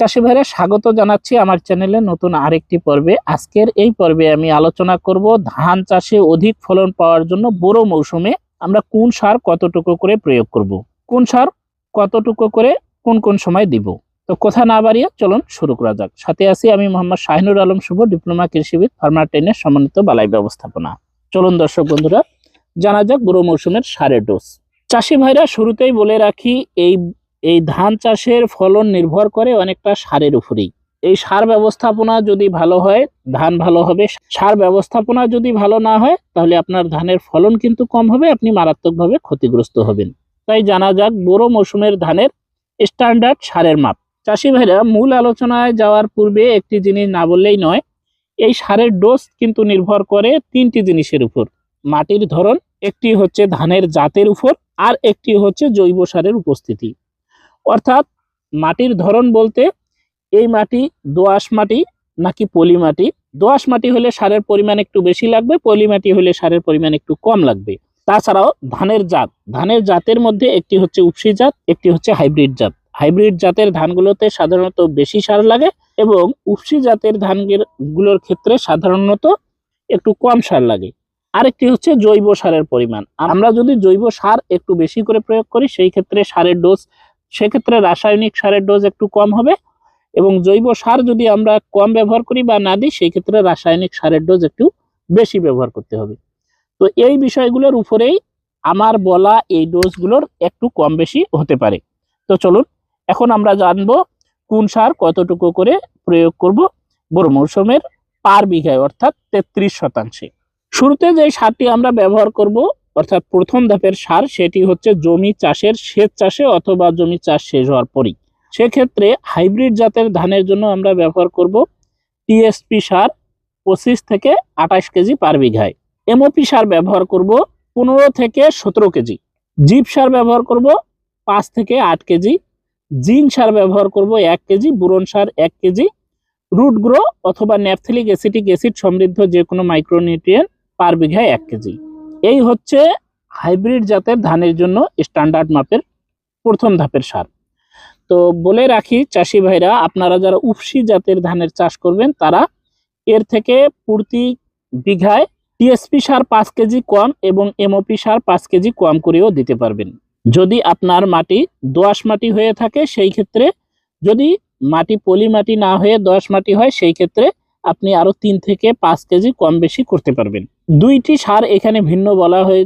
চাষি ভাইরা স্বাগত জানাচ্ছি আমার চ্যানেলে নতুন আরেকটি পর্বে। আজকের এই পর্বে আমি আলোচনা করব ধান চাষে অধিক ফলন পাওয়ার জন্য বড় মৌসুমে আমরা কোন সার কতটুকু করে প্রয়োগ করব। কোন সার কতটুকু করে কোন কোন সময় দিব। তো কথা না বাড়িয়ে চলুন শুরু করা যাক। সাথে আছি আমি মোহাম্মদ শাহিনুর আলম শুভ, ডিপ্লোমা কৃষিবিদ, ফার্মার টেনের সমন্বিত বালাই ব্যবস্থাপনা। চলুন দর্শক বন্ধুরা, জানা যাক বুড়ো মৌসুমের সারের ডোজ চাষি ভাইরা শুরুতেই বলে রাখি, এই এই ধান চাষের ফলন নির্ভর করে অনেকটা সারের উপরেই। এই সার ব্যবস্থাপনা যদি ভালো হয়, ধান ভালো হবে, সার ব্যবস্থাপনা যদি ভালো না হয়, তাহলে আপনার ধানের ফলন কিন্তু কম হবে, আপনি মারাত্মকভাবে ক্ষতিগ্রস্ত হবেন। তাই জানা যাক বড় মৌসুমের ধানের স্ট্যান্ডার্ড সারের মাপ। চাষি ভাইরা, মূল আলোচনায় যাওয়ার পূর্বে একটি জিনিস না বললেই নয়, এই সারের ডোজ কিন্তু নির্ভর করে তিনটি জিনিসের উপর। মাটির ধরন, একটি হচ্ছে ধানের জাতের উপর, আর একটি হচ্ছে জৈব সারের উপস্থিতি। অর্থাৎ মাটির ধরন বলতে এই মাটি, দোআঁশ মাটি নাকি পলি মাটি। দোআঁশ মাটি হলে সারের পরিমাণ একটু বেশি লাগবে, পলি মাটি হলে সারের পরিমাণ একটু কম লাগবে। তাছাড়াও ধানের জাত। ধানের জাতের মধ্যে একটি হচ্ছে উপসি জাত, একটি হচ্ছে হাইব্রিড জাত। হাইব্রিড জাতের ধানগুলোতে সাধারণত বেশি সার লাগে এবং উপসি জাতের ধানগুলোর গুলোর ক্ষেত্রে সাধারণত একটু কম সার লাগে। আরেকটি হচ্ছে জৈব সারের পরিমাণ। আমরা যদি জৈব সার একটু বেশি করে প্রয়োগ করি, সেই ক্ষেত্রে সারের ডোজ সেক্ষেত্রে রাসায়নিক সারের ডোজ একটু কম হবে এবং জৈব সার যদি আমরা কম ব্যবহার করি বা না দিই সেই ক্ষেত্রে রাসায়নিক সারের ডোজ একটু বেশি ব্যবহার করতে হবে। তো এই বিষয়গুলোর উপরেই আমার বলা এই ডোজগুলোর একটু কম বেশি হতে পারে। তো চলুন, এখন আমরা জানব কোন সার কতটুকু করে প্রয়োগ করব বড় মৌসুমের পার বিঘায়, অর্থাৎ তেত্রিশ শতাংশে। শুরুতে যে সারটি আমরা ব্যবহার করব অর্থাৎ প্রথম ধাপের সার সেটি হচ্ছে জমি চাষের সেচ চাষে অথবা জমি চাষ শেষ হওয়ার পরই। সেক্ষেত্রে হাইব্রিড জাতের ধানের জন্য আমরা ব্যবহার করব টিএসপি সার পঁচিশ থেকে আঠাশ কেজি পার বিঘায়। এমওপি সার ব্যবহার করব পনেরো থেকে সতেরো কেজি। জিপ সার ব্যবহার করব পাঁচ থেকে আট কেজি। জিন সার ব্যবহার করব এক কেজি, বুরন সার এক কেজি। রুট গ্রো অথবা ন্যাপথেলিক অ্যাসিটিক অ্যাসিড সমৃদ্ধ যে কোনো মাইক্রোনিউট্রিয়েন্ট পার বিঘায় এক কেজি। এই হচ্ছে হাইব্রিড জাতের ধানের জন্য স্ট্যান্ডার্ড মাপের প্রথম ধাপের সার। তো বলে রাখি, চাষি ভাইরা, আপনারা যারা উপসি জাতের ধানের চাষ করবেন, তারা এর থেকে প্রতি বিঘায় টিএসপি সার পাঁচ কেজি কম এবং এমওপি সার পাঁচ কেজি কম করেও দিতে পারবেন। যদি আপনার মাটি দোআঁশ মাটি হয়ে থাকে, সেই ক্ষেত্রে যদি মাটি পলি মাটি না হয়ে দোআঁশ মাটি হয়, সেই ক্ষেত্রে আপনি আরও তিন থেকে পাঁচ কেজি কম বেশি করতে পারবেন। দুইটি সার এখানে ভিন্ন বলা হয়ে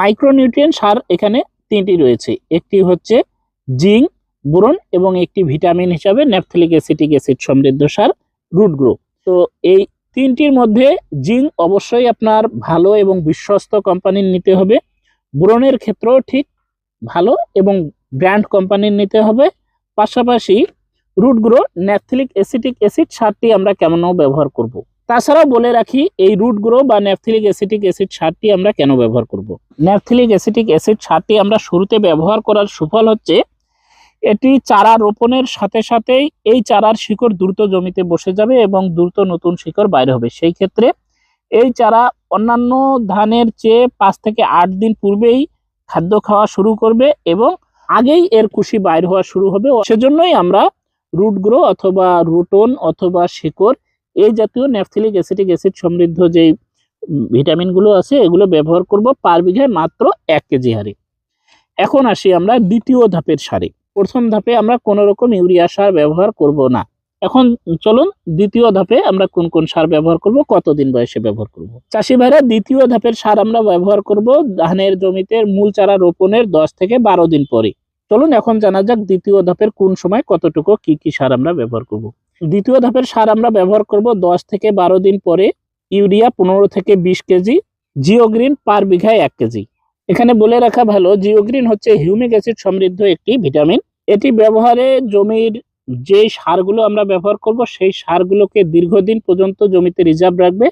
মাইক্রোনিউট্রিয়েন্ট সার এখানে তিনটি রয়েছে। একটি হচ্ছে জিঙ্ক, বোরন এবং একটি ভিটামিন হিসাবে ন্যাপথলিক অ্যাসিটিক অ্যাসিড সমৃদ্ধ সার রুট গ্রো। তো এই তিনটির মধ্যে জিঙ্ক অবশ্যই আপনার ভালো এবং বিশ্বস্ত কোম্পানির নিতে হবে। বোরনের ক্ষেত্রেও ঠিক ভালো এবং ব্র্যান্ড কোম্পানির নিতে হবে। পাশাপাশি root grow naphthalic acetic acid সারটি আমরা কেমন ব্যবহার করব। তাছাড়াও বলে রাখি, এই রুট গ্রো বা ন্যাপথিলিক অ্যাসিটিক অ্যাসিড সারটি আমরা কেন ব্যবহার করব। ন্যাপথিলিক অ্যাসিটিক অ্যাসিড সারটি আমরা শুরুতে ব্যবহার করার সুফল হচ্ছে, এটি চারা রোপণের সাথে সাথেই এই চারার শিকড় দ্রুত জমিতে বসে যাবে এবং দ্রুত নতুন শিকড় বাইরে হবে সেই ক্ষেত্রে এই চারা অন্যান্য ধানের চেয়ে পাঁচ থেকে আট দিন পূর্বেই খাদ্য খাওয়া শুরু করবে এবং আগেই এর কুশি বাইর হওয়া শুরু হবে সেজন্যই আমরা রুট গ্রো অথবা রুটন অথবা শিকড়, এই জাতীয় ন্যাপথিলিক অ্যাসিটিক অ্যাসিড সমৃদ্ধ যে ভিটামিনগুলো আছে, এগুলো ব্যবহার করব পার বিঘায় মাত্র এক কেজি হারে। এখন আসি আমরা দ্বিতীয় ধাপের সারে। প্রথম ধাপে আমরা কোনো রকম ইউরিয়া সার ব্যবহার করব না। এখন চলুন দ্বিতীয় ধাপে আমরা কোন কোন সার ব্যবহার করব, কতদিন বয়সে ব্যবহার করব। চাষি ভাইরা, দ্বিতীয় ধাপের সার আমরা ব্যবহার করব ধানের জমিতে মূল চারা রোপণের দশ থেকে বারো দিন পরে। চলুন এখন জানা যাক দ্বিতীয় ধাপের কোন সময় কতটুকু কি কি সার আমরা ব্যবহার করব। দ্বিতীয় ধাপের সার আমরা ব্যবহার করব দশ থেকে বারো দিন পরে ইউরিয়া পনেরো থেকে বিশ কেজি, জিওগ্রিন পার বিঘায় এক কেজি। এখানে বলে রাখা ভালো, জিওগ্রিন হচ্ছে হিউমিক অ্যাসিড সমৃদ্ধ একটি ভিটামিন। এটি ব্যবহারে জমির যে সারগুলো আমরা ব্যবহার করব, সেই সারগুলোকে দীর্ঘদিন পর্যন্ত জমিতে রিজার্ভ রাখবে।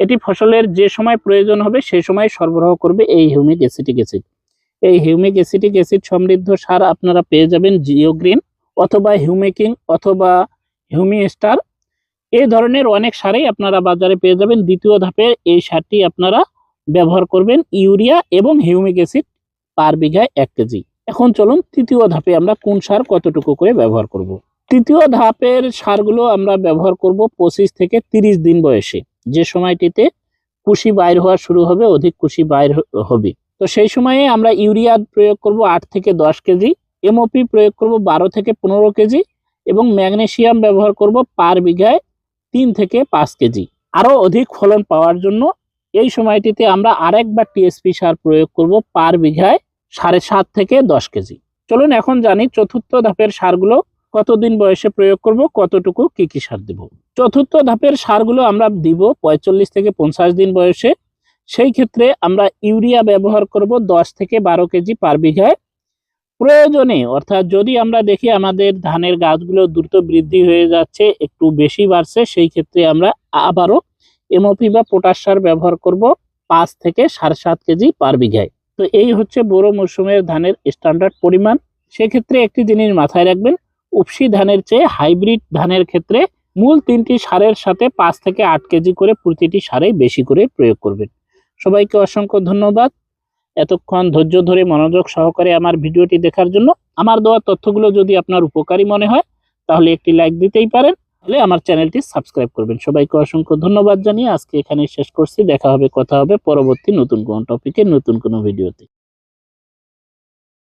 এটি ফসলের যে সময় প্রয়োজন হবে সেই সময় সরবরাহ করবে এই হিউমিক অ্যাসিটিক অ্যাসিড। এই হিউমিক অ্যাসিটিক অ্যাসিড সমৃদ্ধ সার আপনারা পেয়ে যাবেন জিওগ্রিন অথবা হিউমিকিং অথবা হিউমি স্টার এই ধরনের অনেক সারই আপনারা বাজারে পেয়ে যাবেন। দ্বিতীয় ধাপে এই সারটি আপনারা ব্যবহার করবেন ইউরিয়া এবং হিউমিক অ্যাসিড পার বিঘায় এক কেজি। এখন চলুন তৃতীয় ধাপে আমরা কোন সার কতটুকু করে ব্যবহার করব। তৃতীয় ধাপের সারগুলো আমরা ব্যবহার করব পঁচিশ থেকে তিরিশ দিন বয়সে। যে সময়টিতে কুশি বাইর হওয়া শুরু হবে, অধিক কুশি বাইর হবে। তো সেই সময়ে আমরা ইউরিয়া প্রয়োগ করব আট থেকে দশ কেজি এমওপি প্রয়োগ করব বারো থেকে পনেরো কেজি এবং ম্যাগনেসিয়াম ব্যবহার করব পার বিঘায় তিন থেকে পাঁচ কেজি। আরও অধিক ফলন পাওয়ার জন্য এই সময়টিতে আমরা আরেকবার টিএসপি সার প্রয়োগ করব পার বিঘায় সাড়ে সাত থেকে দশ কেজি। চলুন এখন জানি চতুর্থ ধাপের সারগুলো কতদিন বয়সে প্রয়োগ করব, কতটুকু, কি কি সার দেব? চতুর্থ ধাপের সারগুলো আমরা দিব পঁয়তাল্লিশ থেকে পঞ্চাশ দিন বয়সে। সেই ক্ষেত্রে আমরা ইউরিয়া ব্যবহার করব দশ থেকে বারো কেজি পার বিঘায়। প্রয়োজনে, অর্থাৎ যদি আমরা দেখি আমাদের ধানের গাছগুলো দ্রুত বৃদ্ধি হয়ে যাচ্ছে, একটু বেশি বাড়ছে, সেই ক্ষেত্রে আমরা আবারও এমওপি বা পটাশ সার ব্যবহার করব পাঁচ থেকে সাড়ে সাত কেজি পার বিঘায়। তো এই হচ্ছে বড় মৌসুমের ধানের স্ট্যান্ডার্ড পরিমাণ। সেক্ষেত্রে একটি জিনিস মাথায় রাখবেন উপসি ধানের চেয়ে হাইব্রিড ধানের ক্ষেত্রে মূল তিনটি সারের সাথে পাঁচ থেকে আট কেজি করে প্রতিটি সারে বেশি করে প্রয়োগ করবেন। সবাইকে অসংখ্য ধন্যবাদ। এতক্ষণ ধৈর্য ধরে মনোযোগ সহকারে আমার ভিডিওটি দেখার জন্য আমার দেওয়া তথ্যগুলো যদি আপনার উপকারী মনে হয়, তাহলে একটি লাইক দিতেই পারেন। তাহলে আমার চ্যানেলটি সাবস্ক্রাইব করবেন। সবাইকে অসংখ্য ধন্যবাদ জানিয়ে আজকে এখানে শেষ করছি। দেখা হবে, কথা হবে পরবর্তী নতুন কোনো টপিকে নতুন কোনো ভিডিওতে